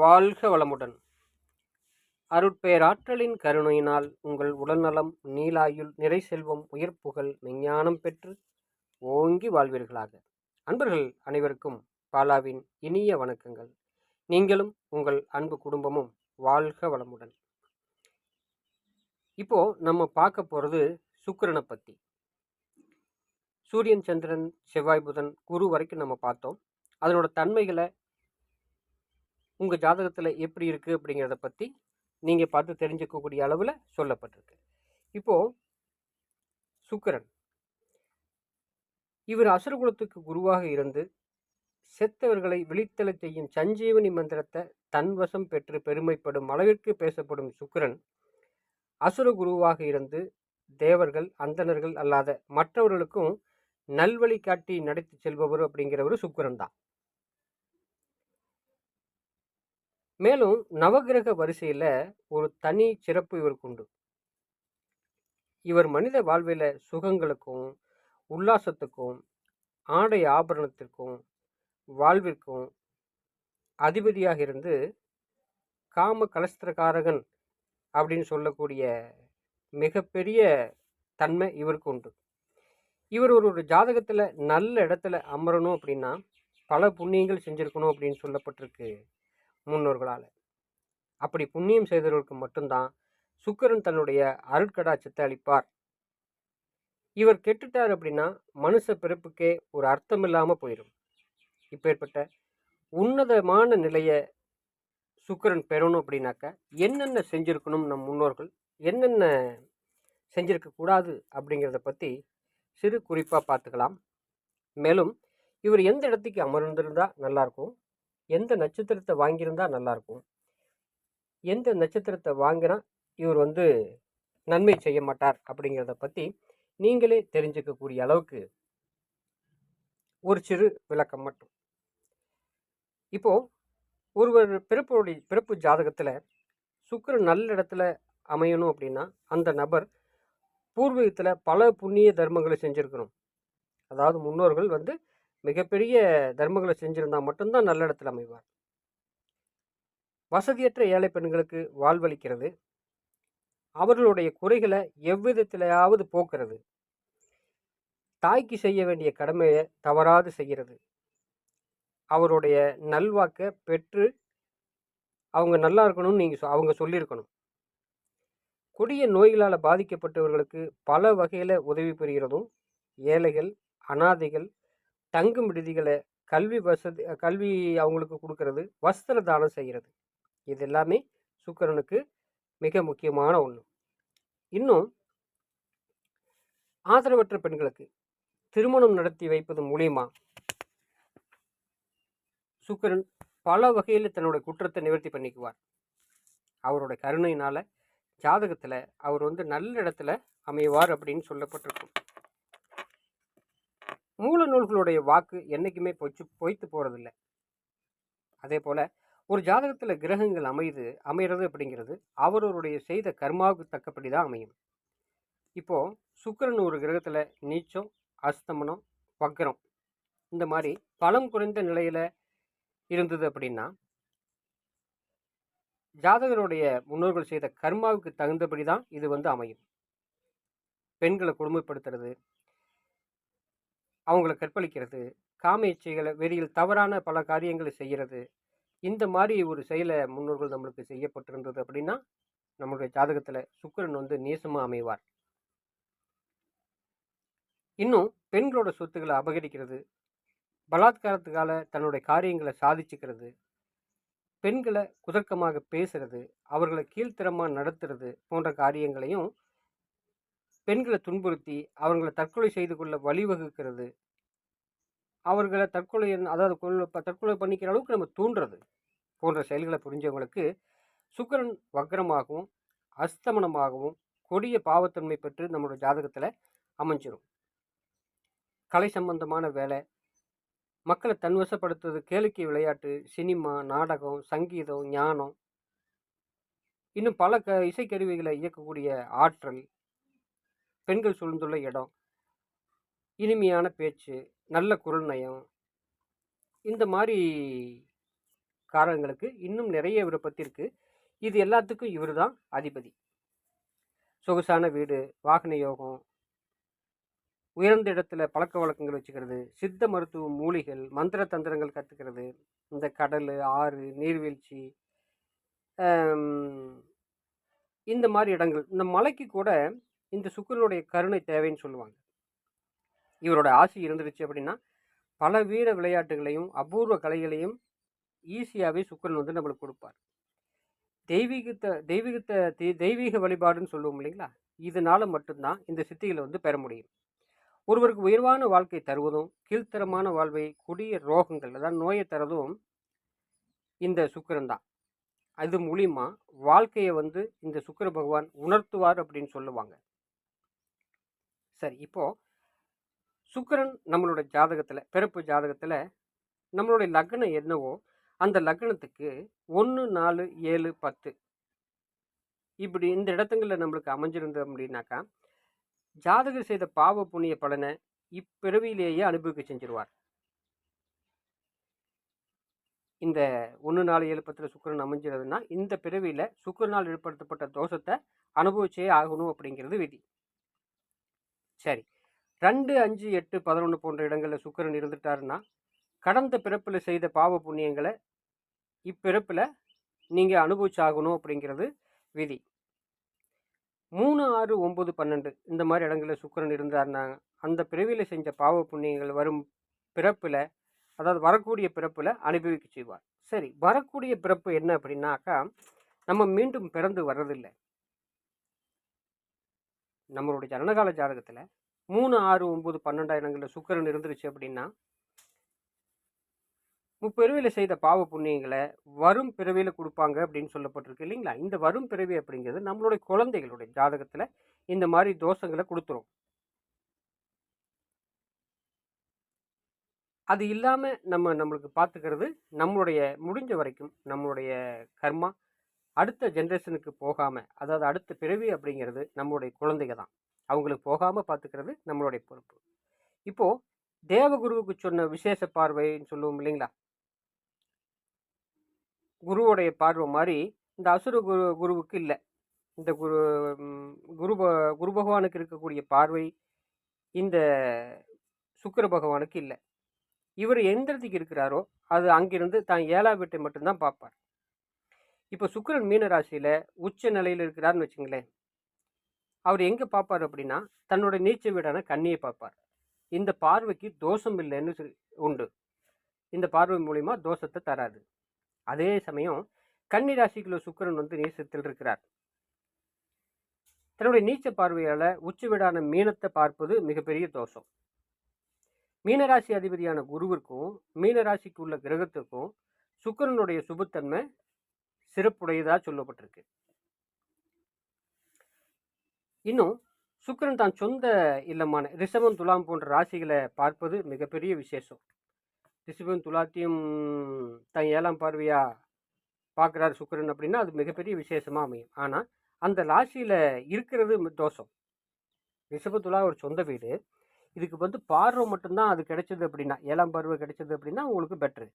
வாழ்க வளமுடன். அருட்பேராற்றலின் கருணையினால் உங்கள் உடல்நலம் நீலாயுள் நிறை செல்வம் உயர்ப்புகள் மெஞ்ஞானம் பெற்று ஓங்கி வாழ்வீர்களாக. அன்பர்கள் அனைவருக்கும் பாலாவின் இனிய வணக்கங்கள். நீங்களும் உங்கள் அன்பு குடும்பமும் வாழ்க வளமுடன். இப்போ நம்ம பார்க்க போகிறது சுக்கரனை பற்றி சூரியன் சந்திரன் செவ்வாய் புதன் குரு வரைக்கும் நம்ம பார்த்தோம். அதனோட தன்மைகளை உங்கள் ஜாதகத்தில் எப்படி இருக்குது அப்படிங்கிறத பற்றி நீங்கள் பார்த்து தெரிஞ்சுக்கக்கூடிய அளவில் சொல்லப்பட்டிருக்கு. இப்போது சுக்கரன். இவர் அசுரகுலத்துக்கு குருவாக இருந்து செத்தவர்களை விழித்தலை செய்யும் சஞ்சீவனி மந்திரத்தை தன்வசம் பெற்று பெருமைப்படும் அளவிற்கு பேசப்படும் சுக்கரன் அசுர குருவாக இருந்து தேவர்கள் அந்தணர்கள் அல்லாத மற்றவர்களுக்கும் நல்வழி காட்டி நடத்தி செல்பவர் அப்படிங்கிறவர் சுக்கரன் தான் மேலும் நவகிரக வரிசையில் ஒரு தனி சிறப்பு இவருக்கு உண்டு. இவர் மனித வாழ்வில் சுகங்களுக்கும் உல்லாசத்துக்கும் ஆடை ஆபரணத்திற்கும் வாழ்விற்கும் அதிபதியாக இருந்து காம கலஸ்திரகாரகன் அப்படின்னு சொல்லக்கூடிய மிகப்பெரிய தன்மை இவருக்கு உண்டு. இவர் ஒரு ஒரு ஜாதகத்தில் நல்ல இடத்துல அமரணும் அப்படின்னா பல புண்ணியங்கள் செஞ்சுருக்கணும் அப்படின்னு சொல்லப்பட்டிருக்கு. முன்னோர்களால். அப்படி புண்ணியம் செய்தவர்களுக்கு மட்டும்தான் சுக்கரன் தன்னுடைய அருட்கடாட்சத்தை அளிப்பார். இவர் கெட்டுட்டார் அப்படின்னா மனுஷ பிறப்புக்கே ஒரு அர்த்தம் இல்லாமல் போயிடும் இப்பேற்பட்ட உன்னதமான நிலையை சுக்கரன் பெறணும் அப்படின்னாக்க என்னென்ன செஞ்சுருக்கணும் நம் முன்னோர்கள்? என்னென்ன செஞ்சிருக்க கூடாது அப்படிங்கிறத பற்றி சிறு குறிப்பாக பார்த்துக்கலாம். மேலும் இவர் எந்த இடத்துக்கு அமர்ந்திருந்தால் நல்லாயிருக்கும் எந்த நட்சத்திரத்தை வாங்கியிருந்தா நல்லாயிருக்கும் எந்த நட்சத்திரத்தை வாங்கினா இவர் வந்து நன்மை செய்ய மாட்டார் அப்படிங்கிறத பற்றி நீங்களே தெரிஞ்சுக்கக்கூடிய அளவுக்கு ஒரு சிறு விளக்கம் மட்டும். இப்போது ஒருவர் பிறப்புடைய பிறப்பு ஜாதகத்தில் சுக்கரன் நல்ல இடத்துல அமையணும் அப்படின்னா அந்த நபர் பூர்வீகத்தில் பல புண்ணிய தர்மங்களை செஞ்சுருக்கணும். அதாவது முன்னோர்கள் வந்து மிகப்பெரிய தர்மங்களை செஞ்சுருந்தால் மட்டும்தான் நல்ல இடத்துல அமைவார். வசதியற்ற ஏழை பெண்களுக்கு வாழ்வளிக்கிறது. அவர்களுடைய குறைகளை எவ்விதத்திலேயாவது போக்குறது. தாய்க்கு செய்ய வேண்டிய கடமையை தவறாது செய்கிறது. அவருடைய நல்வாக்கை பெற்று அவங்க நல்லா இருக்கணும்னு நீங்கள் அவங்க சொல்லியிருக்கணும். கொடிய நோய்களால் பாதிக்கப்பட்டவர்களுக்கு பல வகையில் உதவி பெறுகிறதும் ஏழைகள் அனாதைகள் தங்கும் விடுதிகளை கல்வி வசதி கல்வி அவங்களுக்கு கொடுக்கறது வஸ்திர தானம் செய்கிறது இது எல்லாமே சுக்கரனுக்கு மிக முக்கியமான ஒன்று இன்னும் ஆதரவற்ற பெண்களுக்கு திருமணம் நடத்தி வைப்பது மூலியமா சுக்கரன் பல வகையில் தன்னுடைய குற்றத்தை நிவர்த்தி பண்ணிக்குவார். அவரோட கருணையினால் ஜாதகத்தில் அவர் வந்து நல்ல இடத்துல அமைவார் அப்படின்னு சொல்லப்பட்டிருக்கும். மூல நூல்களுடைய வாக்கு என்றைக்குமே பொய்ச்சு பொய்த்து போகிறதில்ல அதே போல் ஒரு ஜாதகத்தில் கிரகங்கள் அமைது அமைகிறது அப்படிங்கிறது அவரவருடைய செய்த கர்மாவுக்கு தக்கபடி தான் அமையும். இப்போது சுக்கரன் ஒரு கிரகத்தில் நீச்சம் அஸ்தமனம் வக்கரம் இந்த மாதிரி பலம் குறைந்த நிலையில் இருந்தது அப்படின்னா ஜாதகருடைய முன்னோர்கள் செய்த கர்மாவுக்கு தகுந்தபடி தான் இது வந்து அமையும். பெண்களை கொடுமைப்படுத்துறது அவங்கள கற்பழிக்கிறது. காமேச்சைகளை வெறியில் தவறான பல காரியங்களை செய்கிறது. இந்த மாதிரி ஒரு செயலை முன்னோர்கள் நம்மளுக்கு செய்யப்பட்டிருந்தது அப்படின்னா நம்மளுடைய ஜாதகத்தில் சுக்கரன் வந்து நேசமாக அமைவார். இன்னும் பெண்களோட சொத்துக்களை அபகரிக்கிறது. பலாத்காரத்துக்கால தன்னுடைய காரியங்களை சாதிச்சுக்கிறது. பெண்களை குதர்க்கமாக பேசுறது அவர்களை கீழ்த்தரமாக நடத்துறது போன்ற காரியங்களையும் பெண்களை துன்புறுத்தி அவர்களை தற்கொலை செய்து கொள்ள வழிவகுக்கிறது அவர்களை தற்கொலை அதாவது கொள்ள தற்கொலை பண்ணிக்கிற அளவுக்கு நம்ம தூண்டுறது போன்ற செயல்களை புரிஞ்சவங்களுக்கு சுக்கரன் வக்ரமாகவும் அஸ்தமனமாகவும் கொடிய பாவத்தன்மை பெற்று நம்மளோட ஜாதகத்தில் அமைஞ்சிடும் கலை சம்பந்தமான வேலை மக்களை தன்வசப்படுத்துறது கேளிக்கை விளையாட்டு சினிமா நாடகம் சங்கீதம் ஞானம் இன்னும் பல க இசைக்கருவிகளை இயக்கக்கூடிய ஆற்றல் பெண்கள் சூழ்ந்துள்ள இடம் இனிமையான பேச்சு நல்ல குரல் நயம் இந்த மாதிரி காரகங்களுக்கு இன்னும் நிறைய விருப்பத்திற்கு இது எல்லாத்துக்கும் இவர் தான் அதிபதி. சொகுசான வீடு வாகன யோகம் உயர்ந்த இடத்துல பழக்க வழக்கங்கள் வச்சுக்கிறது சித்த மருத்துவ மூலிகள் மந்திர தந்திரங்கள் கற்றுக்கிறது இந்த கடல் ஆறு நீர்வீழ்ச்சி இந்த மாதிரி இடங்கள். இந்த மலைக்கு கூட இந்த சுக்கரனுடைய கருணை தேவைன்னு சொல்லுவாங்க. இவரோட ஆசை இருந்துருச்சு அப்படின்னா பல வீர விளையாட்டுகளையும் அபூர்வ கலைகளையும் ஈஸியாகவே சுக்கரன் வந்து நம்மளுக்கு கொடுப்பார். தெய்வீகத்தை தெய்வீகத்தை தெய்- தெய்வீக வழிபாடுன்னு சொல்லுவோம் இல்லைங்களா? இதனால் மட்டும்தான் இந்த சித்திகளை வந்து பெற முடியும். ஒருவருக்கு உயர்வான வாழ்க்கை தருவதும் கீழ்த்தரமான வாழ்வை கொடிய ரோகங்கள் அதாவது நோயை தரதும் இந்த சுக்கிரன் தான். அது மூலிமா வாழ்க்கையை வந்து இந்த சுக்கிர பகவான் உணர்த்துவார் அப்படின்னு சொல்லுவாங்க. சரி இப்போது சுக்கரன் நம்மளோட ஜாதகத்தில் பிறப்பு ஜாதகத்தில் நம்மளுடைய லக்னம் என்னவோ அந்த லக்னத்துக்கு ஒன்று நாலு ஏழு பத்து இப்படி இந்த இடத்துங்களில் நம்மளுக்கு அமைஞ்சிருந்தோம் அப்படின்னாக்கா ஜாதகர் செய்த பாவ புண்ணிய பலனை இப்பிறவியிலேயே அனுபவிக்க செஞ்சிருவார். இந்த ஒன்று நாலு ஏழு பத்தில் சுக்கிரன் அமைஞ்சிருதுன்னா இந்த பிறவியில் சுக்கிரனால் ஏற்படுத்தப்பட்ட தோஷத்தை அனுபவிச்சே ஆகணும் அப்படிங்கிறது விதி. சரி. ரெண்டு அஞ்சு எட்டு பதினொன்று போன்ற இடங்களில் சுக்கிரன் இருந்துட்டாருன்னா கடந்த பிறப்பில் செய்த பாவ புண்ணியங்களை இப்பிறப்பில் நீங்கள் அனுபவிச்சாகணும் அப்படிங்கிறது விதி. மூணு ஆறு ஒம்பது பன்னெண்டு இந்த மாதிரி இடங்களில் சுக்கிரன் இருந்தாருன்னா அந்த பிறவியில் செஞ்ச பாவ புண்ணியங்கள் வரும் பிறப்பில் அதாவது வரக்கூடிய பிறப்பில் அனுபவிக்க செய்வார். சரி வரக்கூடிய பிறப்பு என்ன அப்படின்னாக்கா நம்ம மீண்டும் பிறந்து வர்றதில்லை. நம்மளுடைய ஜனனகால ஜாதகத்தில் மூணு ஆறு ஒம்பது பன்னெண்டாயிரங்களில் இடங்களில் சுக்கிரன் இருந்துருச்சு அப்படின்னா முப்பிறவியில் செய்த பாவ புண்ணியங்களை வரும் பிறவியில் கொடுப்பாங்க அப்படின்னு சொல்லப்பட்டிருக்கு இல்லைங்களா? இந்த வரும் பிறவி அப்படிங்கிறது நம்மளுடைய குழந்தைகளுடைய ஜாதகத்தில் இந்த மாதிரி தோஷங்களை கொடுத்துரும். அது இல்லாமல் நம்ம நம்மளுக்கு பார்த்துக்கிறது நம்மளுடைய முடிஞ்ச வரைக்கும் நம்மளுடைய கர்மா அடுத்த ஜென்ரேஷனுக்கு போகாமல் அதாவது அடுத்த பிறவி அப்படிங்கிறது நம்மளுடைய குழந்தைங்க தான். அவங்களுக்கு போகாமல் பார்த்துக்கிறது நம்மளுடைய பொறுப்பு. இப்போது தேவகுருவுக்கு சொன்ன விசேஷ பார்வைன்னு சொல்லுவோம் இல்லைங்களா? குருவுடைய பார்வை மாதிரி இந்த அசுர குரு குருவுக்கு இல்லை. இந்த குரு குரு குரு பகவானுக்கு இருக்கக்கூடிய பார்வை இந்த சுக்கர பகவானுக்கு இல்லை. இவர் எந்த இடத்துக்கு இருக்கிறாரோ அது அங்கிருந்து தான் ஏழாம் வீட்டை மட்டும்தான் பார்ப்பார். இப்போ சுக்கிரன் மீனராசியில் உச்ச நிலையில் இருக்கிறாருன்னு வச்சுங்களேன். அவர் எங்கே பார்ப்பார் அப்படின்னா தன்னோட நீச்ச வீடான கண்ணியை பார்ப்பார் இந்த பார்வைக்கு தோஷம் இல்லைன்னு உண்டு. இந்த பார்வை மூலிமா தோஷத்தை தராது. அதே சமயம் கன்னி ராசிக்குள்ள சுக்கிரன் வந்து நீசத்தில் இருக்கிறார். தன்னுடைய நீச்ச பார்வையால் உச்ச வீடான மீனத்தை பார்ப்பது மிகப்பெரிய தோஷம். மீனராசி அதிபதியான குருவிற்கும் மீனராசிக்கு உள்ள கிரகத்துக்கும் சுக்கிரனுடைய சுபத்தன்மை சிறப்புடையதாக சொல்லப்பட்டிருக்கு. இன்னும் சுக்கரன் தான் சொந்த இல்லமான ரிஷபம் துலாம் போன்ற ராசிகளை பார்ப்பது மிகப்பெரிய விசேஷம். ரிஷபம் துலாத்தையும் தன் ஏழாம் பார்வையாக பார்க்குறாரு சுக்கரன் அப்படின்னா அது மிகப்பெரிய விசேஷமாக அமையும். ஆனால் அந்த ராசியில் இருக்கிறது தோஷம். ரிஷப துலா ஒரு சொந்த வீடு. இதுக்கு வந்து பார்வை மட்டும்தான் அது கிடைச்சது அப்படின்னா ஏழாம் பார்வை கிடைச்சது அப்படின்னா உங்களுக்கு பெட்ரு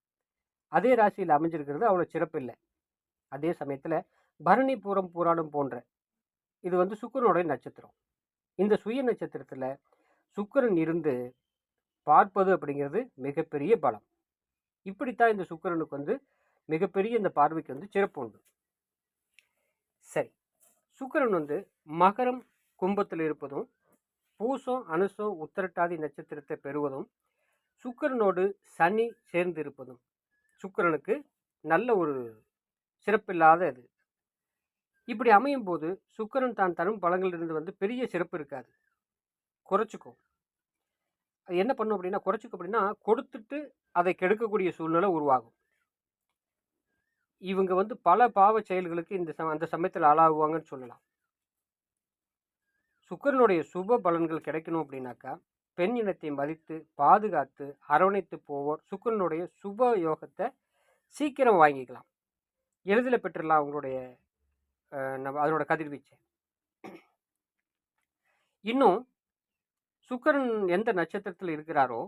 அதே ராசியில் அமைஞ்சிருக்கிறது அவ்வளோ சிறப்பு இல்லை அதே சமயத்தில் பரணி பூரம் பூராடம் போன்ற இது வந்து சுக்கிரனுடைய நட்சத்திரம். இந்த சுய நட்சத்திரத்தில் சுக்கிரன் இருந்து பார்ப்பது அப்படிங்கிறது மிகப்பெரிய பலம். இப்படித்தான் இந்த சுக்கிரனுக்கு வந்து மிகப்பெரிய இந்த பார்வைக்கு வந்து சிறப்பு உண்டு. சரி சுக்கிரன் வந்து மகரம் கும்பத்தில் இருப்பதும் பூசம் அனுசம் உத்திரட்டாதி நட்சத்திரத்தை பெறுவதும் சுக்கிரனோடு சனி சேர்ந்து இருப்பதும் சுக்கிரனுக்கு நல்ல ஒரு சிறப்பில்லாத இது இப்படி அமையும் போது சுக்கிரன் தான் தரும் பலங்களிலிருந்து வந்து பெரிய சிறப்பு இருக்காது. குறைச்சிக்கும். அது என்ன பண்ணும் அப்படின்னா குறைச்சிக்கும் அப்படின்னா கொடுத்துட்டு அதை கெடுக்கக்கூடிய சூழ்நிலை உருவாகும். இவங்க வந்து பல பாவ செயல்களுக்கு இந்த சம அந்த சமயத்தில் ஆளாகுவாங்கன்னு சொல்லலாம். சுக்கரனுடைய சுப பலன்கள் கிடைக்கணும் அப்படின்னாக்கா பெண் இனத்தை மதித்து பாதுகாத்து அரவணைத்து போவோர் சுக்கிரனுடைய சுப யோகத்தை சீக்கிரம் வாங்கிக்கலாம். எளிதில் பெற்றுடலாம் அவங்களுடைய நம்ம அதனோட கதிர்வீச்சு. இன்னும் சுக்கிரன் எந்த நட்சத்திரத்தில் இருக்கிறாரோ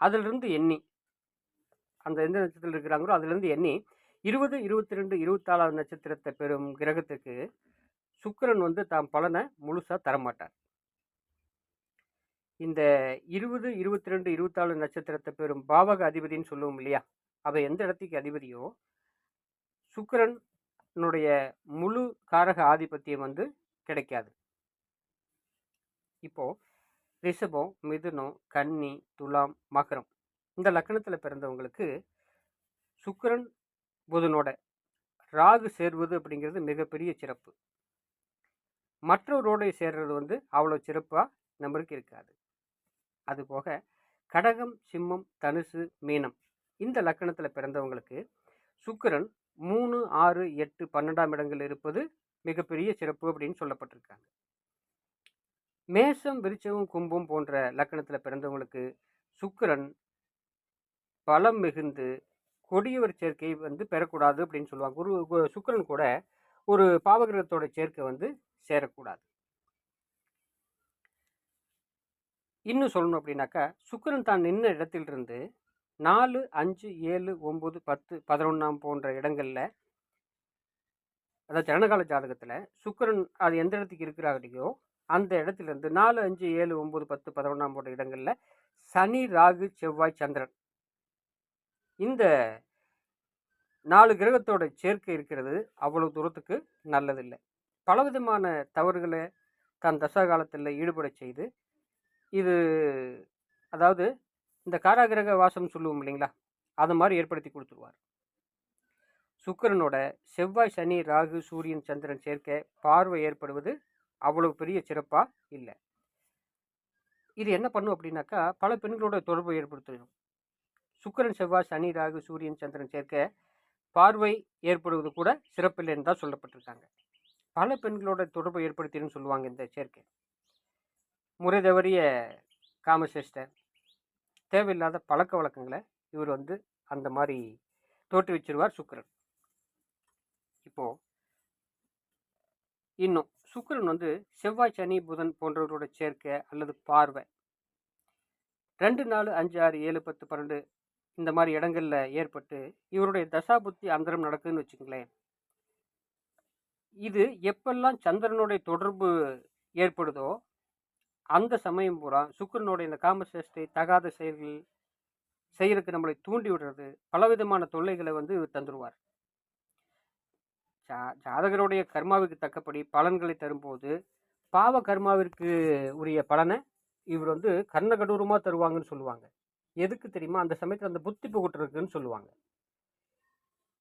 அதிலிருந்து எண்ணி அந்த எந்த நட்சத்திரத்தில் இருக்கிறாங்களோ அதிலிருந்து எண்ணி இருபது இருபத்தி ரெண்டு இருபத்தாலாவது நட்சத்திரத்தை பெறும் கிரகத்துக்கு சுக்கிரன் வந்து தாம் பலனை முழுசாக தரமாட்டார். இந்த இருபது இருபத்தி ரெண்டு இருபத்தாலு நட்சத்திரத்தை பெறும் பாவக அதிபதின்னு சொல்லுவோம் இல்லையா? அவள் எந்த இடத்துக்கு அதிபதியோ சுக்கிரனுடைய முழு காரக ஆதிபத்தியம் வந்து கிடைக்காது. இப்போ ரிஷபம் மிதுனம் கன்னி துலாம் மகரம் இந்த லக்கணத்தில் பிறந்தவங்களுக்கு சுக்கிரன் புதனோட ராகு சேர்வது அப்படிங்கிறது மிகப்பெரிய சிறப்பு. மற்றவரோட சேர்றது வந்து அவ்வளோ சிறப்பாக நம்மளுக்கு இருக்காது. அதுபோக கடகம் சிம்மம் தனுசு மீனம் இந்த லக்கணத்தில் பிறந்தவங்களுக்கு சுக்கிரன் மூணு ஆறு எட்டு பன்னெண்டாம் இடங்கள் இருப்பது மிகப்பெரிய சிறப்பு அப்படின்னு சொல்லப்பட்டிருக்காங்க. மேசம் விருச்சவும் கும்பம் போன்ற லக்கணத்தில் பிறந்தவங்களுக்கு சுக்கிரன் பலம் மிகுந்து கொடியவர் சேர்க்கை வந்து பெறக்கூடாது அப்படின்னு சொல்லுவாங்க. குரு சுக்கரன் கூட ஒரு பாவகிரகத்தோட சேர்க்கை வந்து சேரக்கூடாது. இன்னும் சொல்லணும் அப்படின்னாக்கா சுக்கிரன் தான் நின்ற இடத்திலிருந்து நாலு அஞ்சு ஏழு ஒம்பது பத்து பதினொன்றாம் போன்ற இடங்களில் அதாவது ஜனகால ஜாதகத்தில் சுக்கிரன் அது எந்த இடத்துக்கு இருக்கிறார்களையோ அந்த இடத்துலேருந்து நாலு அஞ்சு ஏழு ஒம்பது பத்து பதினொன்றாம் போன்ற இடங்களில் சனி ராகு செவ்வாய் சந்திரன். இந்த நாலு கிரகத்தோட சேர்க்கை இருக்கிறது அவ்வளவு தூரத்துக்கு நல்லதில்லை. பலவிதமான தவறுகளை தன் தசா காலத்தில் ஈடுபட செய்து இது அதாவது இந்த காராகிரக வாசம் சொல்லுவோம் இல்லைங்களா? அது மாதிரி ஏற்படுத்தி கொடுத்துருவார். சுக்கிரனோட செவ்வாய் சனி ராகு சூரியன் சந்திரன் சேர்க்கை பார்வை ஏற்படுவது அவ்வளவு பெரிய சிறப்பாக இல்லை. இது என்ன பண்ணும் அப்படின்னாக்கா பல பெண்களோட தொடர்பை ஏற்படுத்திடும். சுக்கிரன் செவ்வாய் சனி ராகு சூரியன் சந்திரன் சேர்க்கை பார்வை ஏற்படுவது கூட சிறப்பில்லைன்னு தான் சொல்லப்பட்டிருக்காங்க. பல பெண்களோட தொடர்பை ஏற்படுத்தின்னு சொல்லுவாங்க இந்த சேர்க்கை. முறை தவறிய காமசேஷ்டை தேவையில்லாத பழக்க வழக்கங்களை இவர் வந்து அந்த மாதிரி தோற்றுவிச்சிருவார் சுக்கரன். இப்போ இன்னும் சுக்கரன் வந்து செவ்வாய் சனி புதன் போன்றவர்களோட சேர்க்கை அல்லது பார்வை. ரெண்டு நாலு அஞ்சு ஆறு ஏழு பத்து பன்னெண்டு இந்த மாதிரி இடங்களில் ஏற்பட்டு இவருடைய தசாபுத்தி அந்தரம் நடக்குதுன்னு வச்சுங்களேன் இது எப்பெல்லாம் சந்திரனுடைய தொடர்பு ஏற்படுதோ அந்த சமயம் பூரா சுக்கிரனுடைய இந்த காமசேஷ்டை தகாத செயல்கள் செய்யறதுக்கு நம்மளை தூண்டி விடுறது பலவிதமான தொல்லைகளை வந்து தந்துடுவார் ஜா ஜாதகருடைய கர்மாவுக்கு தக்கபடி பலன்களை தரும்போது பாவ கர்மாவிற்கு உரிய பலனை இவர் வந்து கர்ணகடூரமாக தருவாங்கன்னு சொல்லுவாங்க. எதுக்கு தெரியுமா? அந்த சமயத்தில் அந்த புத்தி புகுட்டுறதுக்குன்னு சொல்லுவாங்க.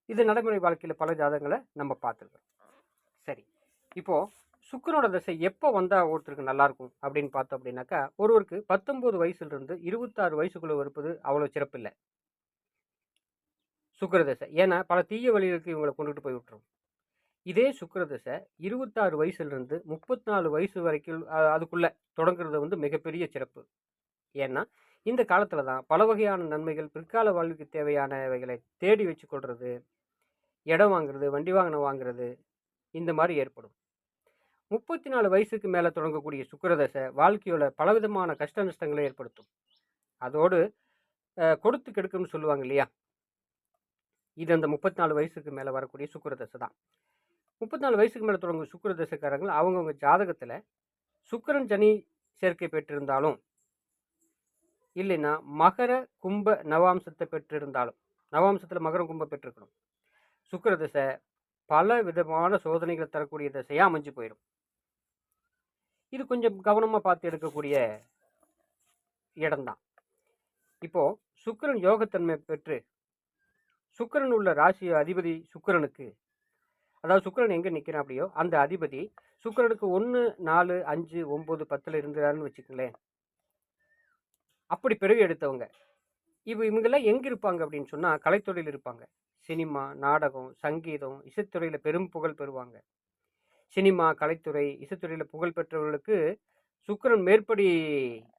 இது நடைமுறை வாழ்க்கையில் பல ஜாதகங்களை நம்ம பார்த்துருக்கோம். சரி இப்போது சுக்கிரனோட தசை எப்போ வந்தால் ஒருத்தருக்கு நல்லாயிருக்கும் அப்படின்னு பார்த்தோம் அப்படின்னாக்கா ஒருவருக்கு பத்தொம்போது வயசுலேருந்து இருபத்தாறு வயசுக்குள்ளே இருப்பது அவ்வளோ சிறப்பில்லை. சுக்கிர திசை. ஏன்னா பல தீய வழிகளுக்கு இவங்களை கொண்டுகிட்டு போய் விட்டுரும். இதே சுக்கிர திசை இருபத்தாறு வயசுலேருந்து முப்பத்தி நாலு வயசு வரைக்கும் அதுக்குள்ளே தொடங்குறது வந்து மிகப்பெரிய சிறப்பு. ஏன்னா இந்த காலத்தில் தான் பல வகையான நன்மைகள் பிற்கால வாழ்வுக்கு தேவையானவைகளை தேடி வச்சு கொள்றது இடம் வாங்குறது வண்டி வாகனம் வாங்குறது இந்த மாதிரி ஏற்படும். முப்பத்தி நாலு வயசுக்கு மேலே தொடங்கக்கூடிய சுக்கிரதசை வாழ்க்கையோட பலவிதமான கஷ்ட நஷ்டங்களை ஏற்படுத்தும். அதோடு கொடுத்து கெடுக்கும்னு சொல்லுவாங்க இல்லையா? இது அந்த முப்பத்தி நாலு வயசுக்கு மேலே வரக்கூடிய சுக்கரதசை தான். முப்பத்தி நாலு வயசுக்கு மேலே தொடங்கும் சுக்கிரதசைக்காரங்கள் அவங்கவுங்க ஜாதகத்தில் சுக்கிரன் சனி சேர்க்கை பெற்றிருந்தாலும் இல்லைன்னா மகர கும்ப நவாம்சத்தை பெற்றிருந்தாலும் நவாம்சத்தில் மகரம் கும்ப பெற்றிருக்கணும். சுக்கிரதசை பல விதமான சோதனைகளை தரக்கூடிய திசையாக அமைஞ்சு போயிடும். இது கொஞ்சம் கவனமாக பார்த்து எடுக்கக்கூடிய இடம்தான். இப்போ சுக்கிரன் யோகத்தன்மை பெற்று சுக்கிரன் உள்ள ராசி அதிபதி சுக்கிரனுக்கு அதாவது சுக்கரன் எங்கே நிற்கிறான் அப்படியோ அந்த அதிபதி சுக்கரனுக்கு ஒன்று நாலு அஞ்சு ஒம்பது பத்தில் இருந்தாருன்னு வச்சுக்கங்களேன். அப்படி பிறகு எடுத்தவங்க. இப்போ இவங்கெல்லாம் எங்கே இருப்பாங்க அப்படின்னு சொன்னால் கலைத்துறையில் இருப்பாங்க. சினிமா நாடகம் சங்கீதம் இசைத்துறையில் பெரும் புகழ் பெறுவாங்க. சினிமா கலைத்துறை இசைத்துறையில் புகழ்பெற்றவர்களுக்கு சுக்கரன் மேற்படி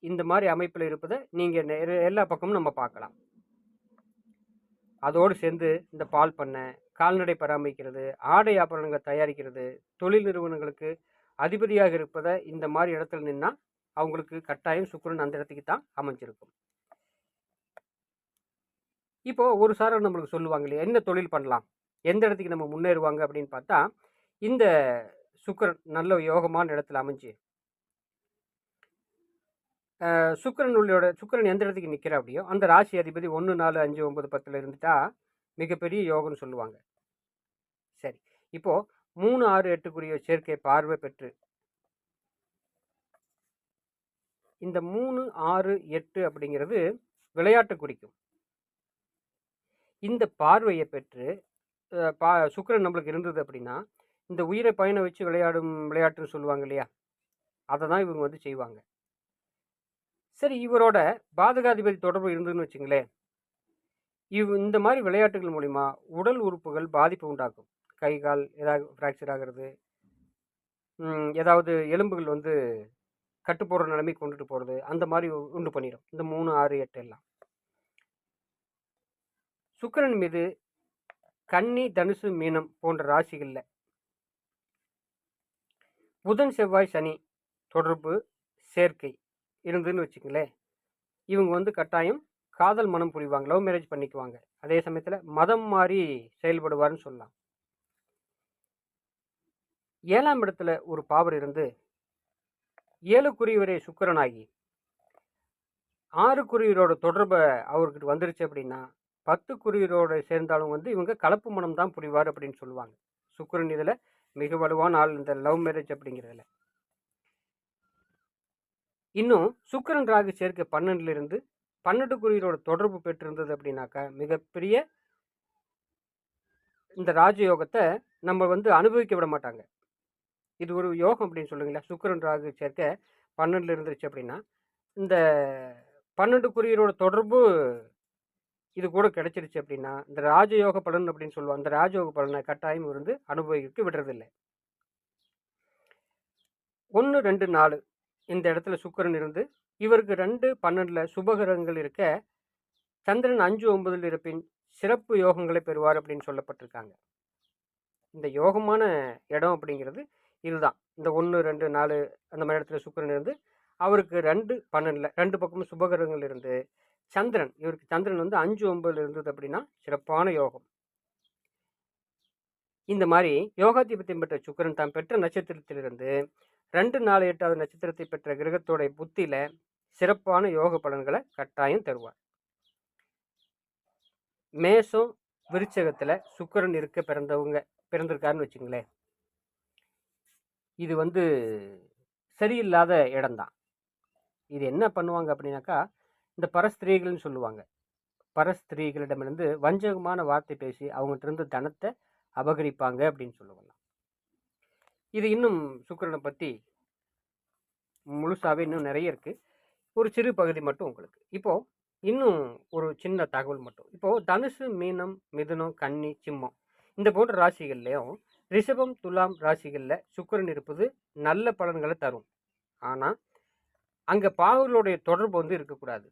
இந்த மாதிரி அமைப்பில் இருப்பதை நீங்கள் எல்லா பக்கமும் நம்ம பார்க்கலாம். அதோடு சேர்ந்து இந்த பால் பண்ணை கால்நடை பராமரிக்கிறது ஆடை ஆபரணங்களை தயாரிக்கிறது தொழில் நிறுவனங்களுக்கு அதிபதியாக இருப்பதை இந்த மாதிரி இடத்துல நின்னால் அவங்களுக்கு கட்டாயம் சுக்கிரன் அந்த இடத்துக்கு தான் அமைஞ்சிருக்கும். இப்போ ஒரு சார் நம்மளுக்கு சொல்லுவாங்க இல்லையா? என்ன தொழில் பண்ணலாம்? எந்த இடத்துக்கு நம்ம முன்னேறுவாங்க அப்படின்னு பார்த்தா இந்த சுக்கிரன் நல்ல யோகமான இடத்துல அமைஞ்சு. சுக்கரன் சுக்கிரன் உள்ளோட சுக்கரன் எந்த இடத்துக்கு நிற்கிற அப்படியோ அந்த ராசி அதிபதி ஒன்று நாலு அஞ்சு ஒன்பது பத்தில் இருந்துட்டா மிகப்பெரிய யோகம்னு சொல்லுவாங்க. சரி இப்போது மூணு ஆறு எட்டுக்குரிய சேர்க்கை பார்வை பெற்று இந்த மூணு ஆறு எட்டு அப்படிங்கிறது விளையாட்டு குறிக்கும். இந்த பார்வையை பெற்று பா சுக்கிரன் நம்மளுக்கு இருந்தது அப்படின்னா இந்த உயிரை பயண வச்சு விளையாடும் விளையாட்டுன்னு சொல்லுவாங்க இல்லையா? அதை தான் இவங்க வந்து செய்வாங்க. சரி இவரோட பாதகாதிபதி தொடர்பு இருந்ததுன்னு வச்சுங்களேன். இவ் இந்த மாதிரி விளையாட்டுகள் மூலிமா உடல் உறுப்புகள் பாதிப்பு உண்டாக்கும். கை கால் ஏதாவது ஃப்ராக்சர் ஆகிறது ஏதாவது எலும்புகள் வந்து கட்டு போடுற நிலைமை கொண்டுட்டு போகிறது அந்த மாதிரி உண்டு பண்ணிடும். இந்த மூணு ஆறு எட்டு எல்லாம். சுக்கிரன் மீது கன்னி தனுசு மீனம் போன்ற ராசிகளில் புதன் செவ்வாய் சனி தொடர்பு சேர்க்கை இருந்ததுன்னு வச்சுங்களேன் இவங்க வந்து கட்டாயம் காதல் மனம் புரிவாங்க லவ் மேரேஜ் பண்ணிக்குவாங்க. அதே சமயத்தில் மதம் மாறி செயல்படுவார்னு சொல்லலாம். ஏழாம் இடத்துல ஒரு பாவர் இருந்து ஏழுக்குரியவரே சுக்கிரனாகி ஆறுக்குரியவரோட தொடர்பை அவர்கிட்ட வந்துருச்சு அப்படின்னா பத்து குறியரோட சேர்ந்தாலும் வந்து இவங்க கலப்பு மனம் தான் புரிவார் அப்படின்னு சொல்லுவாங்க. சுக்கிரன் இதில் மிக வலுவான ஆள் இந்த லவ் மேரேஜ் அப்படிங்கிறதுல. இன்னும் சுக்கரன் ராகு சேர்க்கை பன்னெண்டுலேருந்து பன்னெண்டு குறியரோட தொடர்பு பெற்றிருந்தது அப்படின்னாக்கா மிகப்பெரிய இந்த ராஜயோகத்தை நம்ம வந்து அனுபவிக்க விட மாட்டாங்க. இது ஒரு யோகம் அப்படின்னு சொல்லுங்களேன் சுக்கரன் ராகு சேர்க்கை பன்னெண்டுல இருந்துருச்சு அப்படின்னா இந்த பன்னெண்டு குறியீரோட தொடர்பு இது கூட கிடைச்சிருச்சு அப்படின்னா இந்த ராஜயோக பலன் அப்படின்னு சொல்லுவாங்க அந்த ராஜயோக பலனை கட்டாயம் இருந்து அனுபவிக்கு விடுறதில்லை. ஒன்று ரெண்டு நாலு இந்த இடத்துல சுக்கிரன் இருந்து இவருக்கு ரெண்டு பன்னெண்டில் சுபகிரகங்கள் இருக்க சந்திரன் அஞ்சு ஒன்பதில் இருப்பின் சிறப்பு யோகங்களை பெறுவார் அப்படின்னு சொல்லப்பட்டிருக்காங்க. இந்த யோகமான இடம் அப்படிங்கிறது இதுதான். இந்த ஒன்று ரெண்டு நாலு அந்த மாதிரி இடத்துல சுக்கரன் இருந்து அவருக்கு ரெண்டு பன்னெண்டில் ரெண்டு பக்கமும் சுபகிரகங்கள் இருந்து சந்திரன். இவருக்கு சந்திரன் வந்து அஞ்சு ஒன்பதுல இருந்தது அப்படின்னா சிறப்பான யோகம். இந்த மாதிரி யோகாதிபத்தியம் பெற்ற சுக்கிரன் தான் பெற்ற நட்சத்திரத்திலிருந்து ரெண்டு நாலு எட்டாவது நட்சத்திரத்தை பெற்ற கிரகத்தோட புத்தியில சிறப்பான யோக பலன்களை கட்டாயம் தருவார். மேசம் விருச்சகத்துல சுக்கிரன் இருக்க பிறந்தவங்க பிறந்திருக்காருன்னு வச்சுங்களேன். இது வந்து சரியில்லாத இடம்தான். இது என்ன பண்ணுவாங்க அப்படின்னாக்கா இந்த பரஸ்திரீகள்னு சொல்லுவாங்க. பரஸ்திரீகளிடமிருந்து வஞ்சகமான வார்த்தை பேசி அவங்ககிட்ட இருந்து தனத்தை அபகரிப்பாங்க அப்படின்னு சொல்லுவாங்க. இது இன்னும் சுக்கிரனை பற்றி முழுசாகவே இன்னும் நிறைய இருக்குது ஒரு சிறு பகுதி மட்டும் உங்களுக்கு. இப்போது இன்னும் ஒரு சின்ன தகவல் மட்டும். இப்போது தனுசு மீனம் மிதுனம் கன்னி சிம்மம் இந்த போன்ற ராசிகள்லேயும் ரிஷபம் துலாம் ராசிகளில் சுக்கிரன் இருப்பது நல்ல பலன்களை தரும். ஆனால் அங்கே பாவர்களுடைய தொடர்பு வந்து இருக்கக்கூடாது.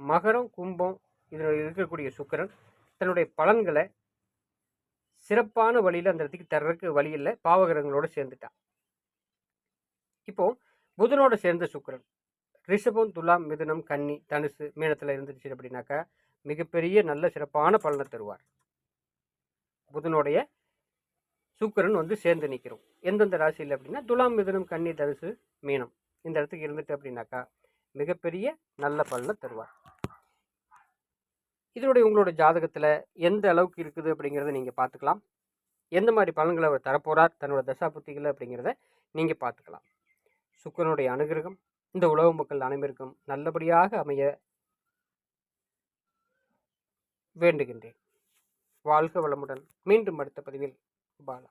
மகரம் கும்பம் இதில் இருக்கக்கூடிய சுக்கிரன் தன்னுடைய பலன்களை சிறப்பான வழியில் அந்த இடத்துக்கு தர்றதுக்கு வழி இல்லை. சேர்ந்துட்டான். இப்போ புதனோட சேர்ந்த சுக்கிரன் ரிஷபம் துலாம் மிதுனம் கன்னி தனுசு மீனத்தில் இருந்துச்சு அப்படின்னாக்கா மிகப்பெரிய நல்ல சிறப்பான பலனை தருவார். புதனுடைய சுக்கிரன் வந்து சேர்ந்து நிற்கிறோம். எந்தெந்த ராசியில் அப்படின்னா துலாம் மிதுனம் கன்னி தனுசு மீனம் இந்த இடத்துக்கு இருந்துட்டு அப்படின்னாக்கா மிகப்பெரிய நல்ல பலனை தருவார். இதனுடைய உங்களோட ஜாதகத்தில் எந்த அளவுக்கு இருக்குது அப்படிங்கிறத நீங்கள் பார்த்துக்கலாம். எந்த மாதிரி பலன்களை அவர் தரப்போறார் தன்னோட தசா புத்திகள் அப்படிங்கிறத நீங்கள் பார்த்துக்கலாம். சுக்கரனுடைய அனுகிரகம் இந்த உலக மக்கள் அனைவருக்கும் நல்லபடியாக அமைய வேண்டுகின்றேன். வாழ்க வளமுடன். மீண்டும் அடுத்த பதிவில் பாலா